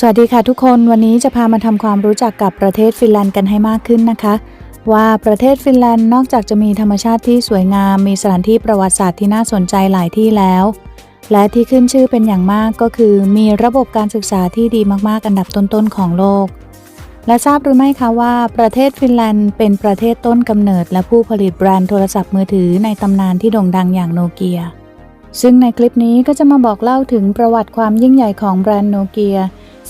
สวัสดีค่ะทุกคนวันนี้จะพามาทำความรู้จักกับประเทศฟินแลนด์กันให้มากขึ้นนะคะ ว่าประเทศฟินแลนด์นอกจากจะมีธรรมชาติที่สวยงาม มีสถานที่ประวัติศาสตร์ที่น่าสนใจหลายที่แล้ว และที่ขึ้นชื่อเป็นอย่างมากก็คือ มีระบบการศึกษาที่ดีมากๆ อันดับต้นๆของโลก และทราบหรือไม่คะว่าประเทศฟินแลนด์เป็นประเทศต้นกำเนิด และผู้ผลิตแบรนด์โทรศัพท์มือถือในตำนานที่โด่งดังอย่างโนเกียซึ่งในคลิปนี้ก็จะมาบอกเล่าถึงประวัติความยิ่งใหญ่ของแบรนด์โนเกีย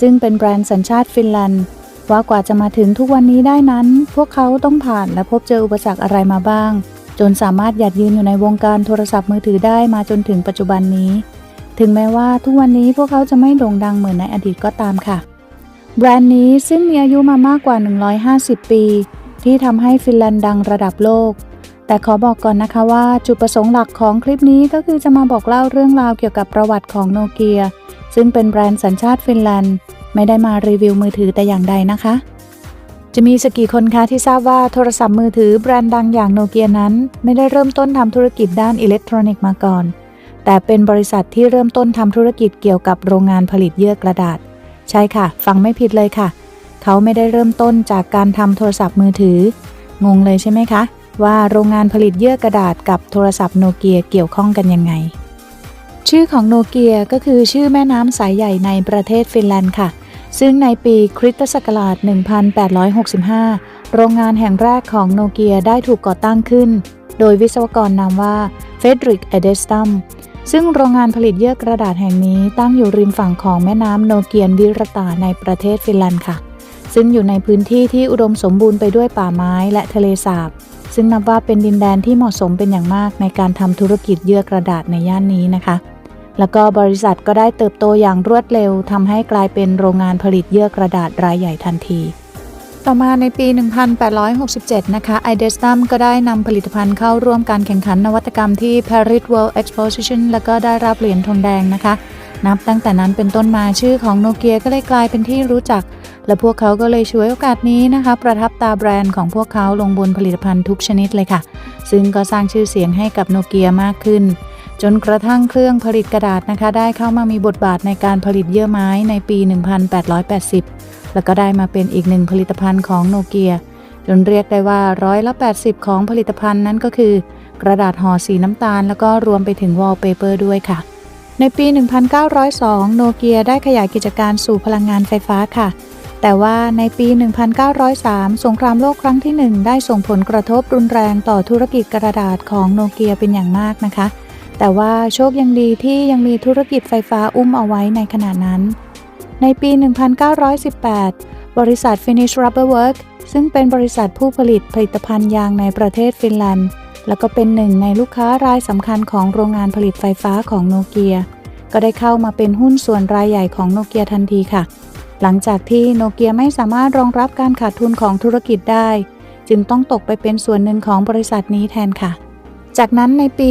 ซึ่งเป็นแบรนด์สัญชาติฟินแลนด์ ว่ากว่าจะมาถึงทุกวันนี้ได้นั้น พวกเขาต้องผ่านและพบเจออุปสรรคอะไรมาบ้าง จนสามารถหยัดยืนอยู่ในวงการโทรศัพท์มือถือได้มาจนถึงปัจจุบันนี้ ถึงแม้ว่าทุกวันนี้พวกเขาจะไม่โด่งดังเหมือนในอดีตก็ตามค่ะ แบรนด์นี้ซึ่งมีอายุมามากกว่า 150 ปี ที่ทำให้ฟินแลนด์ดังระดับโลกแต่ขอบอกก่อนนะคะว่าจุดประสงค์หลักของคลิปนี้ก็คือจะมาบอกเล่าเรื่องราวเกี่ยวกับประวัติของโนเกีย ซึ่งเป็นแบรนด์สัญชาติฟินแลนด์ ไม่ได้มารีวิวมือถือแต่อย่างใดนะคะ จะมีสักกี่คนคะที่ทราบว่าโทรศัพท์มือถือแบรนด์ดังอย่างโนเกียนั้น ไม่ได้เริ่มต้นทำธุรกิจด้านอิเล็กทรอนิกส์มาก่อน แต่เป็นบริษัทที่เริ่มต้นทำธุรกิจเกี่ยวกับโรงงานผลิตเยื่อกระดาษ ใช่ค่ะ ฟังไม่ผิดเลยค่ะ เขาไม่ได้เริ่มต้นจากการทำโทรศัพท์มือถือ งงเลยใช่ไหมคะ ว่าโรงงานผลิตเยื่อกระดาษกับโทรศัพท์โนเกียเกี่ยวข้องกันยังไง ชื่อของโนเกียก็คือชื่อแม่น้ำสายใหญ่ในประเทศฟินแลนด์ค่ะ ซึ่งในปีคริสตศักราช 1865 โรงงานแห่งแรกของโนเกียได้ถูกก่อตั้งขึ้น โดยวิศวกรนามว่าเฟดริกเอเดสตัมซึ่งโรงงานผลิตเยื่อกระดาษแห่งนี้ตั้งอยู่ริมฝั่งของแม่น้ำโนเกียนวิรตาในประเทศฟินแลนด์ค่ะ ซึ่งอยู่ในพื้นที่ที่อุดมสมบูรณ์ไปด้วยป่าไม้และทะเลสาบ ซึ่งนับว่าเป็นดินแดนที่เหมาะสมเป็นอย่างมากในการทำธุรกิจเยื่อกระดาษในย่านนี้นะคะ แล้วก็บริษัทก็ได้เติบโตอย่างรวดเร็วทำให้กลายเป็นโรงงานผลิตเยื่อกระดาษรายใหญ่ทันที ต่อมาในปี 1867 นะคะไอเดสตัมก็ได้นำผลิตภัณฑ์เข้าร่วมการแข่งขันนวัตกรรมที่ Paris World Exposition แล้วก็ได้รับเหรียญทองแดงนะคะ นับตั้งแต่นั้นเป็นต้นมาชื่อของโนเกียก็เลยกลายเป็นที่รู้จัก และพวกเขาก็เลยช่วยโอกาสนี้นะคะ ประทับตาแบรนด์ของพวกเขาลงบนผลิตภัณฑ์ทุกชนิดเลยค่ะ ซึ่งก็สร้างชื่อเสียงให้กับโนเกียมากขึ้น จนกระทั่งเครื่องผลิตกระดาษนะคะ ได้เข้ามามีบทบาทในการผลิตเยื่อไม้ในปี 1880 แล้วก็ได้มาเป็นอีกหนึ่งผลิตภัณฑ์ของโนเกีย จนเรียกได้ว่าร้อยละ 80 ของผลิตภัณฑ์นั้นก็คือ กระดาษห่อสีน้ำตาล แล้วก็รวมไปถึงวอลเปเปอร์ด้วยค่ะ ในปี 1902 โนเกียได้ขยายกิจการสู่พลังงานไฟฟ้าค่ะแต่ว่าในปี 1903 สงครามโลกครั้งที่ 1 ได้ส่งผลกระทบรุนแรงต่อธุรกิจกระดาษของโนเกียเป็นอย่างมากนะคะ แต่ว่าโชคยังดีที่ยังมีธุรกิจไฟฟ้าอุ้มเอาไว้ในขณะนั้น ในปี 1918 บริษัท Finnish Rubber Work ซึ่งเป็นบริษัทผู้ผลิตผลิตภัณฑ์ยางในประเทศฟินแลนด์ แล้วก็เป็นหนึ่งในลูกค้ารายสำคัญของโรงงานผลิตไฟฟ้าของโนเกีย ก็ได้เข้ามาเป็นหุ้นส่วนรายใหญ่ของโนเกียทันทีค่ะ หลังจากที่โนเกียไม่สามารถรองรับการขาดทุนของธุรกิจได้ จึงต้องตกไปเป็นส่วนหนึ่งของบริษัทนี้แทนค่ะ จากนั้นในปี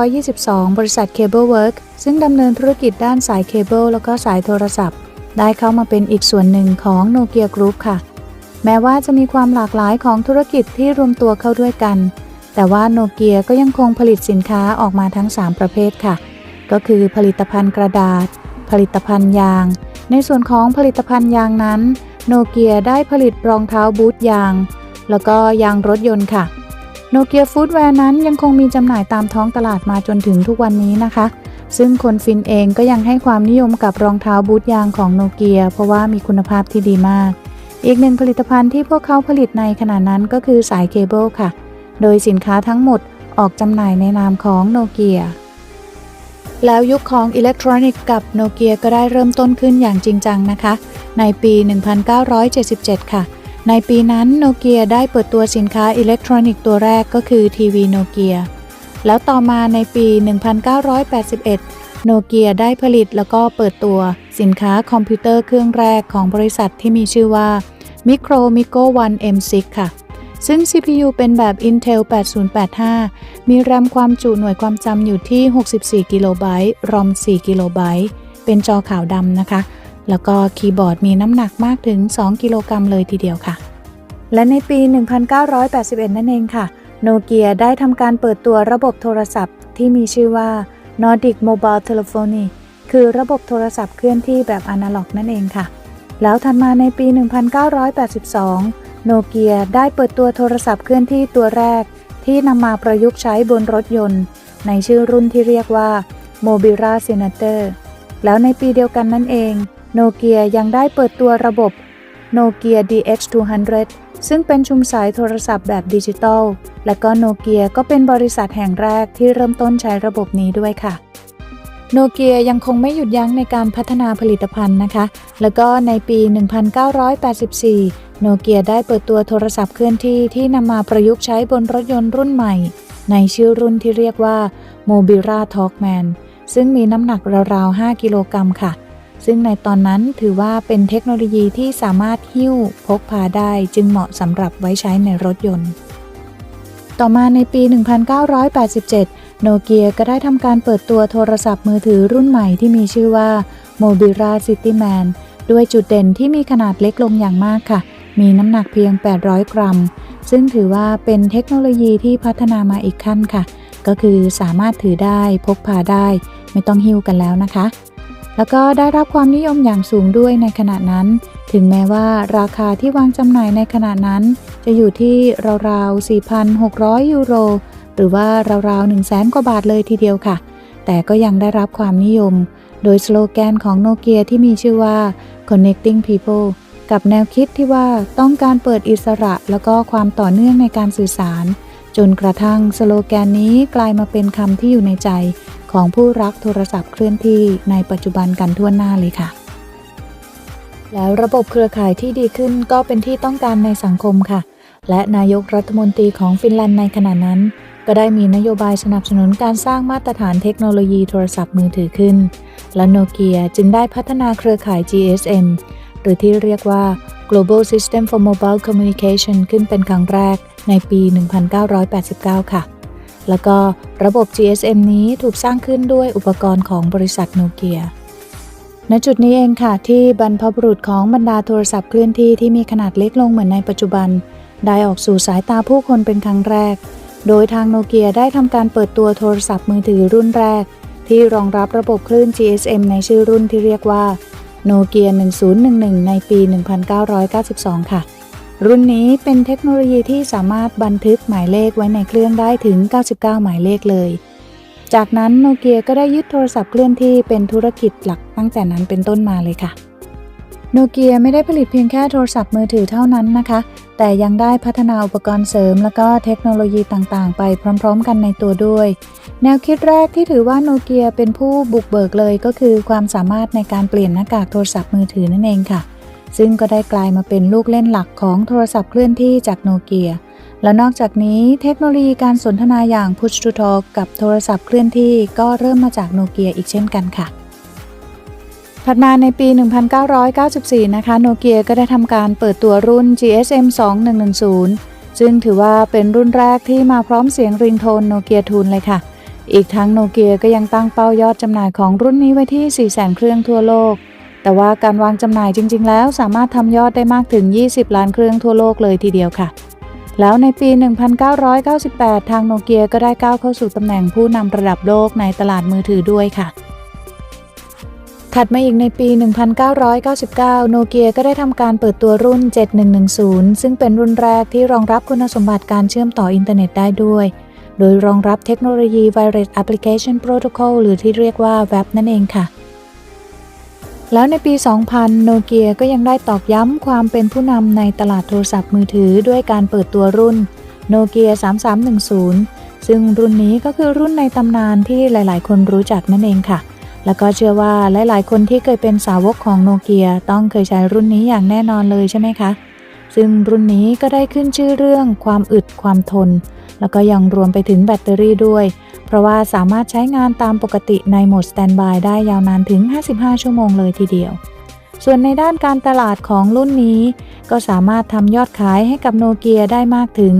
1922 บริษัท Cable Work ซึ่งดำเนินธุรกิจด้านสายเคเบิลแล้วก็สายโทรศัพท์ ได้เข้ามาเป็นอีกส่วนหนึ่งของโนเกียกรุ๊ปค่ะ แม้ว่าจะมีความหลากหลายของธุรกิจที่รวมตัวเข้าด้วยกัน แต่ว่าโนเกียก็ยังคงผลิตสินค้าออกมาทั้ง 3 ประเภทค่ะ ก็คือผลิตภัณฑ์กระดาษ ผลิตภัณฑ์ยาง ในส่วนของผลิตภัณฑ์ยางนั้นโนเกียได้ผลิตรองเท้าบูทยาง แล้วก็ยางรถยนต์ค่ะ โนเกียฟู้ดแวร์นั้นยังคงมีจำหน่ายตามท้องตลาดมาจนถึงทุกวันนี้นะคะ ซึ่งคนฟินเองก็ยังให้ความนิยมกับรองเท้าบูทยางของโนเกีย เพราะว่ามีคุณภาพที่ดีมาก อีกหนึ่งผลิตภัณฑ์ที่พวกเขาผลิตในขณะนั้นก็คือสายเคเบิลค่ะ โดยสินค้าทั้งหมดออกจำหน่ายในนามของโนเกียแล้วยุคของอิเล็กทรอนิกส์กับโนเกียก็ได้เริ่มต้นขึ้นอย่างจริงจังนะคะ ในปี 1977 ค่ะ ในปีนั้นโนเกียได้เปิดตัวสินค้าอิเล็กทรอนิกส์ตัวแรกก็คือทีวีโนเกียแล้วต่อมาในปี 1981 โนเกียได้ผลิตแล้วก็เปิดตัวสินค้าคอมพิวเตอร์เครื่องแรกของบริษัทที่มีชื่อว่า Micro Mico One M6 ค่ะ ซึ่ง CPU เป็นแบบ Intel 8085 มีแรมความจุหน่วยความจำอยู่ที่ 64 กิโลไบต์ ROM 4 กิโลไบต์ เป็นจอขาวดำนะคะ แล้วก็คีย์บอร์ดมีน้ำหนักมากถึง 2 กิโลกรัมเลยทีเดียวค่ะ และในปี 1981 นั่นเองค่ะ โนเกียได้ทำการเปิดตัวระบบโทรศัพท์ที่มีชื่อว่า Nordic Mobile Telephony คือระบบโทรศัพท์เคลื่อนที่แบบอนาล็อกนั่นเองค่ะ แล้วถัดมาในปี 1982 โนเกียได้เปิดตัวโทรศัพท์เคลื่อนที่ตัวแรก ที่นำมาประยุกต์ใช้บนรถยนต์ ในชื่อรุ่นที่เรียกว่า Mobira Senator แล้วในปีเดียวกันนั่นเอง โนเกียยังได้เปิดตัวระบบโนเกีย DH200 ซึ่งเป็นชุมสายโทรศัพท์แบบดิจิตอล และก็โนเกียก็เป็นบริษัทแห่งแรกที่เริ่มต้นใช้ระบบนี้ด้วยค่ะโนเกียยังคงไม่หยุดยั้งในการพัฒนาผลิตภัณฑ์นะคะ แล้วก็ในปี 1984 โนเกียได้เปิดตัวโทรศัพท์เคลื่อนที่ที่นำมาประยุกต์ใช้บนรถยนต์รุ่นใหม่ ในชื่อรุ่นที่เรียกว่า Mobira Talkman ซึ่งมีน้ำหนักราวๆ 5 กิโลกรัมค่ะ ซึ่งในตอนนั้นถือว่าเป็นเทคโนโลยีที่สามารถหิ้วพกพาได้จึงเหมาะสำหรับไว้ใช้ในรถยนต์ ต่อมาในปี 1987 โนเกียก็ได้ทำการเปิดตัวโทรศัพท์มือถือรุ่นใหม่ที่มีชื่อว่า Mobira Cityman ด้วยจุดเด่นที่มีขนาดเล็กลงอย่างมากค่ะ มีน้ำหนักเพียง 800 กรัม ซึ่งถือว่าเป็นเทคโนโลยีที่พัฒนามาอีกขั้นค่ะ ก็คือสามารถถือได้พกพาได้ ไม่ต้องหิ้วกันแล้วนะคะ แล้วก็ได้รับความนิยมอย่างสูงด้วยในขณะนั้น ถึงแม้ว่าราคาที่วางจำหน่ายในขณะนั้น จะอยู่ที่ราวๆ 4,600 ยูโร หรือว่าราวๆ 1 0 0 0 0แสนกว่าบาทเลยทีเดียวค่ะ แต่ก็ยังได้รับความนิยม โดยสโลแกนของโนเกียที่มีชื่อว่า connecting people กับแนวคิดที่ว่าต้องการเปิดอิสระแล้วก็ความต่อเนื่องในการสื่อสาร จนกระทั่งสโลแกนนี้กลายมาเป็นคำที่อยู่ในใจ ของผู้รักโทรศัพท์เคลื่อนที่ในปัจจุบันกันทั่วหน้าเลยค่ะ แล้วระบบเครือข่ายที่ดีขึ้นก็เป็นที่ต้องการในสังคมค่ะ และนายกรัฐมนตรีของฟินแลนด์ในขณะนั้น ก็ได้มีนโยบายสนับสนุนการสร้างมาตรฐานเทคโนโลยีโทรศัพท์มือถือขึ้น และโนเกียจึงได้พัฒนาเครือข่าย GSM หรือที่เรียกว่า Global System for Mobile Communication ขึ้นเป็นครั้งแรกในปี 1989 ค่ะ แล้วก็ระบบ GSM นี้ถูกสร้างขึ้นด้วยอุปกรณ์ของบริษัทโนเกียณจุดนี้เองค่ะ ที่บรรพบุรุษของบรรดาโทรศัพท์เคลื่อนที่ที่มีขนาดเล็กลงเหมือนในปัจจุบัน ได้ออกสู่สายตาผู้คนเป็นครั้งแรก โดยทางโนเกียได้ทำการเปิดตัวโทรศัพท์มือถือรุ่นแรก ที่รองรับระบบคลื่น GSM ในชื่อรุ่นที่เรียกว่าโนเกีย1011 ในปี 1992 ค่ะ รุ่นนี้เป็นเทคโนโลยีที่สามารถบันทึกหมายเลขไว้ในเครื่องได้ถึง 99 หมายเลขเลย จากนั้นโนเกียก็ได้ยึดโทรศัพท์เคลื่อนที่เป็นธุรกิจหลักตั้งแต่นั้นเป็นต้นมาเลยค่ะ โนเกียไม่ได้ผลิตเพียงแค่โทรศัพท์มือถือเท่านั้นนะคะ แต่ยังได้พัฒนาอุปกรณ์เสริม และก็เทคโนโลยีต่างๆ ไปพร้อม ๆ กันในตัวด้วย แนวคิดแรกที่ถือว่าโนเกียเป็นผู้บุกเบิกเลยก็คือความสามารถในการเปลี่ยนหน้ากากโทรศัพท์มือถือนั่นเองค่ะ ซึ่งก็ได้กลายมาเป็นลูกเล่นหลักของโทรศัพท์เคลื่อนที่จากโนเกีย และนอกจากนี้เทคโนโลยีการสนทนาอย่าง Push to Talk กับโทรศัพท์เคลื่อนที่ก็เริ่มมาจากโนเกียอีกเช่นกันค่ะถัดมาในปี 1994 นะคะ โนเกียก็ได้ทำการเปิดตัวรุ่น GSM 2110 ซึ่งถือว่าเป็นรุ่นแรกที่มาพร้อมเสียงริงโทนโนเกียทูนเลยค่ะ อีกทั้งโนเกียก็ยังตั้งเป้ายอดจำหน่ายของรุ่นนี้ไว้ที่ 400,000 เครื่องทั่วโลก แต่ว่าการวางจำหน่ายจริง ๆ แล้วสามารถทำยอดได้มากถึง 20 ล้านเครื่องทั่วโลกเลยทีเดียวค่ะ แล้วในปี 1998 ทางโนเกียก็ได้ก้าวเข้าสู่ตำแหน่งผู้นำระดับโลกในตลาดมือถือด้วยค่ะถัดมาอีกในปี 1999 โนเกียก็ได้ทำการเปิดตัวรุ่น 7110 ซึ่งเป็นรุ่นแรกที่รองรับคุณสมบัติการเชื่อมต่ออินเทอร์เน็ตได้ด้วย โดยรองรับเทคโนโลยี Wireless Application Protocol หรือที่เรียกว่า WAP นั่นเองค่ะ แล้วในปี 2000 โนเกียก็ยังได้ตอกย้ำความเป็นผู้นำในตลาดโทรศัพท์มือถือด้วยการเปิดตัวรุ่นโนเกีย3310 ซึ่งรุ่นนี้ก็คือรุ่นในตำนานที่หลาย ๆ คนรู้จักนั่นเองค่ะ แล้วก็เชื่อว่าหลาย ๆ คนที่เคยเป็นสาวกของโนเกียต้องเคยใช้รุ่นนี้อย่างแน่นอนเลยใช่ไหมคะ ซึ่งรุ่นนี้ก็ได้ขึ้นชื่อเรื่องความอึดความทน แล้วก็ยังรวมไปถึงแบตเตอรี่ด้วย เพราะว่าสามารถใช้งานตามปกติในโหมดสแตนบายได้ยาวนานถึง 55 ชั่วโมงเลยทีเดียว ส่วนในด้านการตลาดของรุ่นนี้ ก็สามารถทำยอดขายให้กับโนเกียได้มากถึง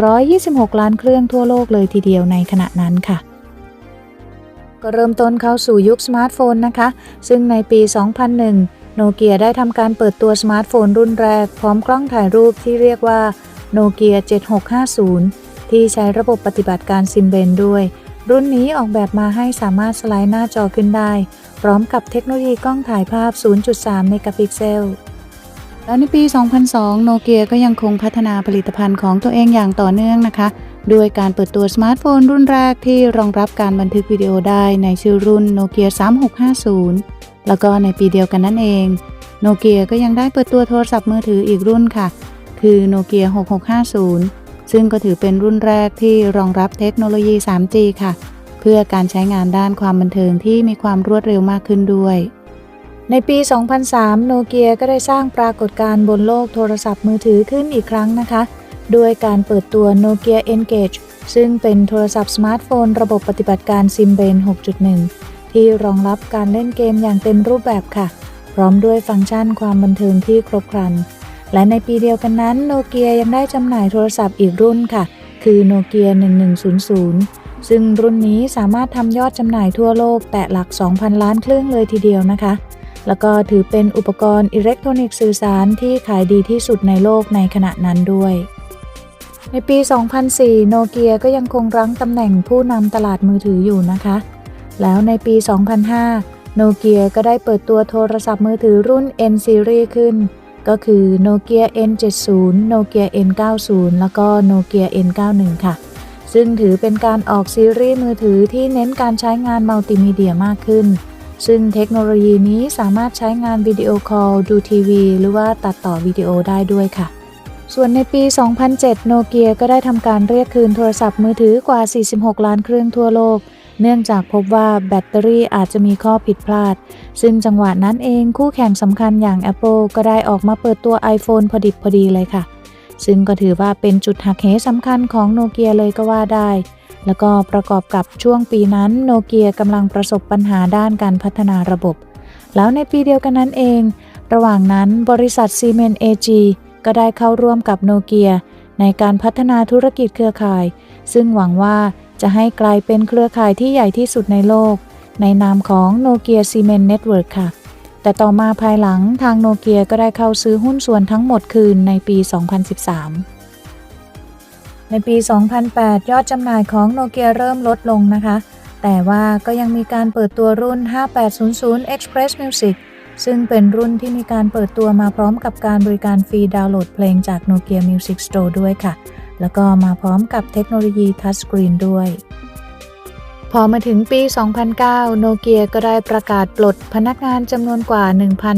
126 ล้านเครื่องทั่วโลกเลยทีเดียวในขณะนั้นค่ะก็เริ่มต้นเข้าสู่ยุคสมาร์ทโฟนนะคะ ซึ่งในปี 2001 โนเกียได้ทำการเปิดตัวสมาร์ทโฟนรุ่นแรก พร้อมกล้องถ่ายรูปที่เรียกว่าโนเกีย7650 ที่ใช้ระบบปฏิบัติการซิมเบนด้วย รุ่นนี้ออกแบบมาให้สามารถสไลด์หน้าจอขึ้นได้ พร้อมกับเทคโนโลยีกล้องถ่ายภาพ 0.3 เมกะพิกเซล แล้วในปี 2002 โนเกียก็ยังคงพัฒนาผลิตภัณฑ์ของตัวเองอย่างต่อเนื่องนะคะด้วยการเปิดตัวสมาร์ทโฟนรุ่นแรกที่รองรับการบันทึกวิดีโอได้ในชื่อรุ่นโนเกีย3650 แล้วก็ในปีเดียวกันนั่นเองโนเกียก็ยังได้เปิดตัวโทรศัพท์มือถืออีกรุ่นค่ะ คือโนเกีย6650 ซึ่งก็ถือเป็นรุ่นแรกที่รองรับเทคโนโลยี 3G ค่ะ เพื่อการใช้งานด้านความบันเทิงที่มีความรวดเร็วมากขึ้นด้วย ในปี 2003 โนเกียก็ได้สร้างปรากฏการณ์บนโลกโทรศัพท์มือถือขึ้นอีกครั้งนะคะ ด้วยการเปิดตัวโนเกีย Engage ซึ่งเป็นโทรศัพท์สมาร์ทโฟน ระบบปฏิบัติการ Symbian 6.1 ที่รองรับการเล่นเกมอย่างเต็มรูปแบบค่ะ พร้อมด้วยฟังก์ชันความบันเทิงที่ครบครัน และในปีเดียวกันนั้นโนเกียยังได้จำหน่ายโทรศัพท์อีกรุ่นค่ะ คือโนเกีย1100 ซึ่งรุ่นนี้สามารถทำยอดจำหน่ายทั่วโลก แตะหลัก 2,000 ล้านเครื่องเลยทีเดียวนะคะ แล้วก็ถือเป็นอุปกรณ์อิเล็กทรอนิกส์สื่อสารที่ขายดีที่สุดในโลกในขณะนั้นด้วยในปี 2004 โนเกียก็ยังคงรั้งตำแหน่งผู้นำตลาดมือถืออยู่นะคะ แล้วในปี 2005 โนเกียก็ได้เปิดตัวโทรศัพท์มือถือรุ่น N Series ขึ้น ก็คือโนเกีย N70 โนเกีย N90 แล้วก็โนเกีย N91 ค่ะ ซึ่งถือเป็นการออกซีรีส์มือถือที่เน้นการใช้งานมัลติมีเดียมากขึ้น ซึ่งเทคโนโลยีนี้สามารถใช้งานวิดีโอคอลดูทีวี หรือว่าตัดต่อวิดีโอได้ด้วยค่ะส่วนในปี 2007 โนเกียก็ได้ทำการเรียกคืนโทรศัพท์มือถือกว่า 46 ล้านเครื่องทั่วโลก เนื่องจากพบว่าแบตเตอรี่อาจจะมีข้อผิดพลาด ซึ่งจังหวะนั้นเองคู่แข่งสำคัญอย่าง Apple ก็ได้ออกมาเปิดตัว iPhone พอดิบพอดีเลยค่ะ ซึ่งก็ถือว่าเป็นจุดหักเหสำคัญของโนเกียเลยก็ว่าได้ แล้วก็ประกอบกับช่วงปีนั้นโนเกียกำลังประสบปัญหาด้านการพัฒนาระบบ แล้วในปีเดียวกันนั้นเอง ระหว่างนั้นบริษัทซีเมนเอจีก็ได้เข้าร่วมกับโนเกียในการพัฒนาธุรกิจเครือข่าย ซึ่งหวังว่า จะให้กลายเป็นเครือข่ายที่ใหญ่ที่สุดในโลก ในนามของโนเกียซีเมนเน็ตเวิร์กค่ะ แต่ต่อมาภายหลังทางโนเกียก็ได้เข้าซื้อหุ้นส่วนทั้งหมดคืนในปี 2013ในปี 2008 ยอดจำหน่ายของโนเกียเริ่มลดลงนะคะ แต่ว่าก็ยังมีการเปิดตัวรุ่น 5800 Express Music ซึ่งเป็นรุ่นที่มีการเปิดตัวมาพร้อมกับการบริการฟรีดาวน์โหลดเพลงจาก Nokia Music Store ด้วยค่ะ แล้วก็มาพร้อมกับเทคโนโลยีทัชสกรีนด้วย พอมาถึงปี 2009 โนเกียก็ได้ประกาศปลดพนักงานจำนวนกว่า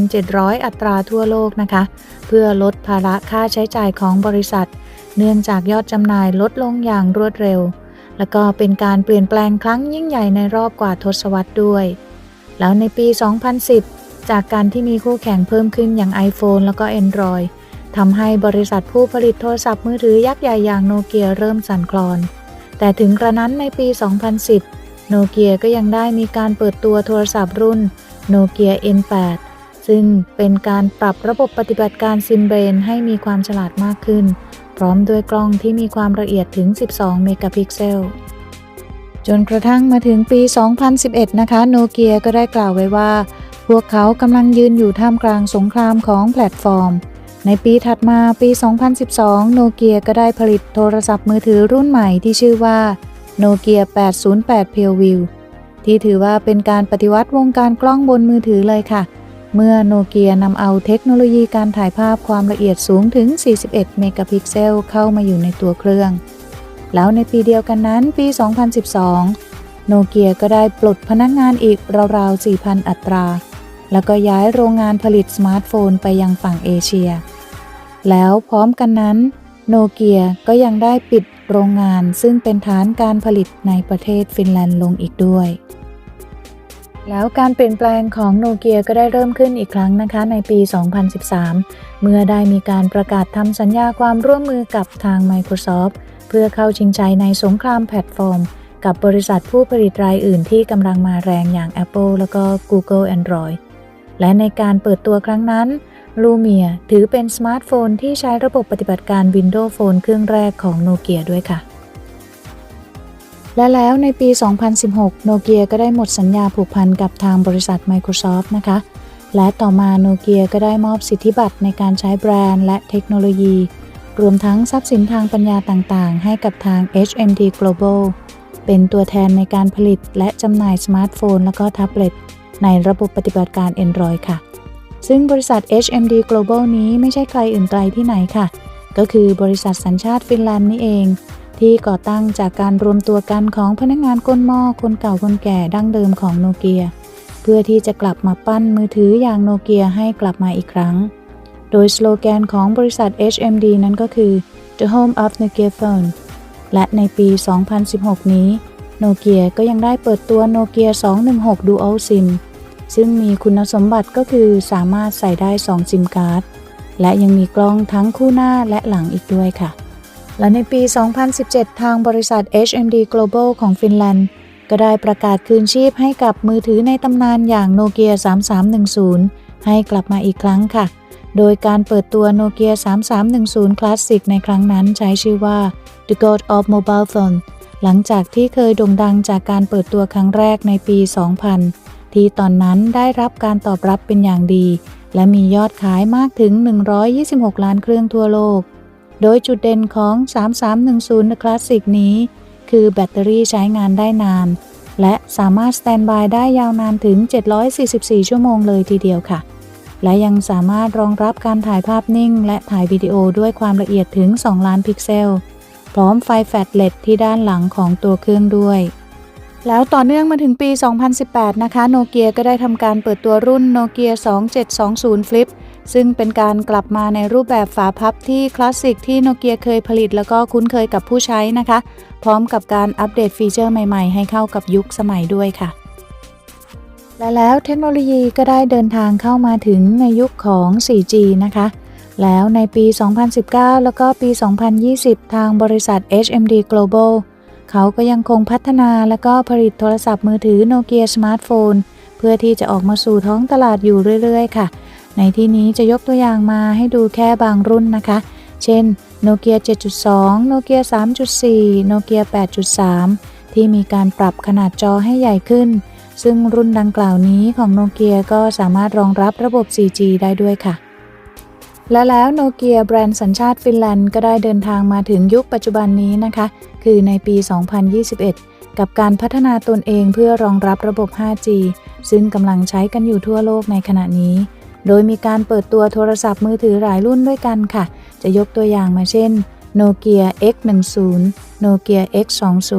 1,700 อัตราทั่วโลกนะคะ เพื่อลดภาระค่าใช้จ่ายของบริษัท เนื่องจากยอดจำหน่ายลดลงอย่างรวดเร็ว แล้วก็เป็นการเปลี่ยนแปลงครั้งยิ่งใหญ่ในรอบกว่าทศวรรษด้วย แล้วในปี 2010 จากการที่มีคู่แข่งเพิ่มขึ้นอย่าง iPhone แล้วก็ Android ทำให้บริษัทผู้ผลิตโทรศัพท์มือถือยักษ์ใหญ่อย่างโนเกียเริ่มสั่นคลอน แต่ถึงกระนั้นในปี 2010 โนเกียก็ยังได้มีการเปิดตัวโทรศัพท์รุ่นโนเกีย N8 ซึ่งเป็นการปรับระบบปฏิบัติการซิมเบรนให้มีความฉลาดมากขึ้น พร้อมด้วยกล้องที่มีความละเอียดถึง 12 เมกะพิกเซล จนกระทั่งมาถึงปี 2011 นะคะ โนเกียก็ได้กล่าวไว้ว่า พวกเขากำลังยืนอยู่ท่ามกลางสงครามของแพลตฟอร์ม ในปีถัดมาปี 2012 โนเกียก็ได้ผลิตโทรศัพท์มือถือรุ่นใหม่ที่ชื่อว่าโนเกีย808 p u r e v i e w ที่ถือว่าเป็นการปฏิวัติวงการกล้องบนมือถือเลยค่ะ เมื่อโนเกียนำเอาเทคโนโลยีการถ่ายภาพความละเอียดสูงถึง 41 เมกะพิกเซลเข้ามาอยู่ในตัวเครื่อง แล้วในปีเดียวกันนั้นปี 2012 โนเกียก็ได้ปลดพนักงานอีกราวๆ 4,000 อัตรา แล้วก็ย้ายโรงงานผลิตสมาร์ทโฟนไปยังฝั่งเอเชีย แล้วพร้อมกันนั้น โนเกียก็ยังได้ปิดโรงงานซึ่งเป็นฐานการผลิตในประเทศฟินแลนด์ลงอีกด้วย แล้วการเปลี่ยนแปลงของโนเกียก็ได้เริ่มขึ้นอีกครั้งนะคะในปี 2013 เมื่อได้มีการประกาศทำสัญญาความร่วมมือกับทาง Microsoft เพื่อเข้าชิงชัยในสงครามแพลตฟอร์ม กับบริษัทผู้ผลิตรายอื่นที่กำลังมาแรงอย่าง Apple แล้วก็ Google Android และในการเปิดตัวครั้งนั้น Lumia ถือเป็นสมาร์ทโฟนที่ใช้ระบบปฏิบัติการ Windows Phone เครื่องแรกของโนเกียด้วยค่ะ และแล้วในปี 2016 โนเกียก็ได้หมดสัญญาผูกพันกับทางบริษัท Microsoft นะคะ และต่อมาโนเกียก็ได้มอบสิทธิบัตรในการใช้แบรนด์และเทคโนโลยี รวมทั้งทรัพย์สินทางปัญญาต่างๆ ให้กับทาง HMD Global เป็นตัวแทนในการผลิตและจำหน่ายสมาร์ทโฟน แล้วก็แท็บเล็ตในระบบปฏิบัติการ Android ค่ะ ซึ่งบริษัท HMD Global นี้ไม่ใช่ใครอื่นไกลที่ไหนค่ะ ก็คือบริษัทสัญชาติฟินแลนด์นี่เอง ที่ก่อตั้งจากการรวมตัวกันของพนักงานก้นหม้อคนเก่าคนแก่ดั้งเดิมของโนเกีย เพื่อที่จะกลับมาปั้นมือถืออย่างโนเกียให้กลับมาอีกครั้ง โดยสโลแกนของบริษัท HMD นั้นก็คือ The Home of Nokia Phone และในปี 2016 นี้โนเกียก็ยังได้เปิดตัวโนเกีย216 Dual SIM ซึ่งมีคุณสมบัติก็คือสามารถใส่ได้ 2 ซิมการ์ด และยังมีกล้องทั้งคู่หน้าและหลังอีกด้วยค่ะ และในปี 2017 ทางบริษัท HMD Global ของฟินแลนด์ ก็ได้ประกาศคืนชีพให้กับมือถือในตำนานอย่างโนเกีย3310 ให้กลับมาอีกครั้งค่ะ โดยการเปิดตัวโนเกีย3310 Classic ในครั้งนั้นใช้ชื่อว่า The God of Mobile Phone หลังจากที่เคยโด่งดังจากการเปิดตัวครั้งแรกในปี 2000 ที่ตอนนั้นได้รับการตอบรับเป็นอย่างดี และมียอดขายมากถึง 126 ล้านเครื่องทั่วโลก โดยจุดเด่นของ 3310 Classic นี้ คือแบตเตอรี่ใช้งานได้นาน และสามารถสแตนบายได้ยาวนานถึง 744 ชั่วโมงเลยทีเดียวค่ะ และยังสามารถรองรับการถ่ายภาพนิ่ง และถ่ายวิดีโอด้วยความละเอียดถึง 2 ล้านพิกเซล พร้อมไฟแฟลชเลดที่ด้านหลังของตัวเครื่องด้วย แล้วต่อเนื่องมาถึงปี 2018 นะคะ โนเกียก็ได้ทำการเปิดตัวรุ่นโนเกีย2720 Flip ซึ่งเป็นการกลับมาในรูปแบบฝาพับที่คลาสสิกที่โนเกียเคยผลิตแล้วก็คุ้นเคยกับผู้ใช้นะคะ พร้อมกับการอัปเดตฟีเจอร์ใหม่ๆ ให้เข้ากับยุคสมัยด้วยค่ะ และแล้วเทคโนโลยีก็ได้เดินทางเข้ามาถึงในยุคของ 4G นะคะ แล้วในปี 2019 แล้วก็ปี 2020 ทางบริษัท HMD Global เขาก็ยังคงพัฒนาและก็ผลิตโทรศัพท์มือถือโนเกียสมาร์ทโฟนเพื่อที่จะออกมาสู่ท้องตลาดอยู่เรื่อยๆ ค่ะ ในที่นี้จะยกตัวอย่างมาให้ดูแค่บางรุ่นนะคะ เช่นโนเกีย7.2โนเกีย3.4โนเกีย8.3 ที่มีการปรับขนาดจอให้ใหญ่ขึ้น ซึ่งรุ่นดังกล่าวนี้ของโนเกียก็สามารถรองรับระบบ 4G ได้ด้วยค่ะ และแล้วโนเกียแบรนด์สัญชาติฟินแลนด์ก็ได้เดินทางมาถึงยุคปัจจุบันนี้นะคะ คือในปี 2021 กับการพัฒนาตนเองเพื่อรองรับระบบ 5G ซึ่งกำลังใช้กันอยู่ทั่วโลกในขณะนี้ โดยมีการเปิดตัวโทรศัพท์มือถือหลายรุ่นด้วยกันค่ะ จะยกตัวอย่างมาเช่น Nokia X10 Nokia X20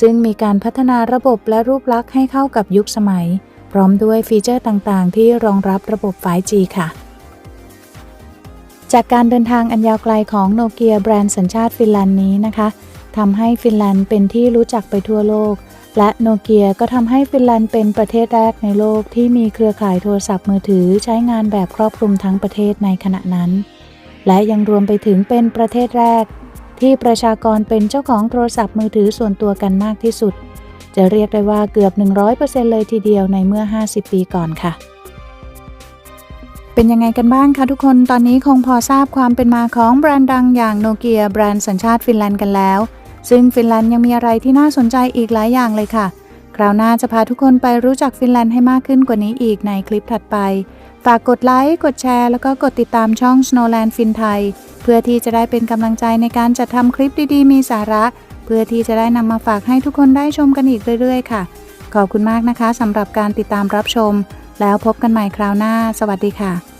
ซึ่งมีการพัฒนาระบบและรูปลักษณ์ให้เข้ากับยุคสมัย พร้อมด้วยฟีเจอร์ต่างๆ ที่รองรับระบบ 5G ค่ะ จากการเดินทางอันยาวไกลของโนเกียแบรนด์สัญชาติฟินแลนด์นี้นะคะทำให้ฟินแลนด์เป็นที่รู้จักไปทั่วโลก และโนเกียก็ทำให้ฟินแลนด์เป็นประเทศแรกในโลกที่มีเครือข่ายโทรศัพท์มือถือใช้งานแบบครอบคลุมทั้งประเทศในขณะนั้น และยังรวมไปถึงเป็นประเทศแรก ที่ประชากรเป็นเจ้าของโทรศัพท์มือถือส่วนตัวกันมากที่สุด จะเรียกได้ว่าเกือบ 100%เลยทีเดียวในเมื่อ 50 ปีก่อนค่ะ เป็นยังไงกันบ้างคะทุกคนตอนนี้คงพอทราบความเป็นมาของแบรนด์ดังอย่างโนเกียแบรนด์สัญชาติฟินแลนด์กันแล้ว ซึ่งฟินแลนด์ยังมีอะไรที่น่าสนใจอีกหลายอย่างเลยค่ะ คราวหน้าจะพาทุกคนไปรู้จักฟินแลนด์ให้มากขึ้นกว่านี้อีกในคลิปถัดไป ฝากกดไลค์กดแชร์ แล้วก็กดติดตามช่อง Snowland ฟินไทยเพื่อที่จะได้เป็นกำลังใจในการจัดทำคลิปดีๆ มีสาระ เพื่อที่จะได้นำมาฝากให้ทุกคนได้ชมกันอีกเรื่อย ๆ ค่ะ ขอบคุณมากนะคะสำหรับการติดตามรับชม แล้วพบกันใหม่คราวหน้า สวัสดีค่ะ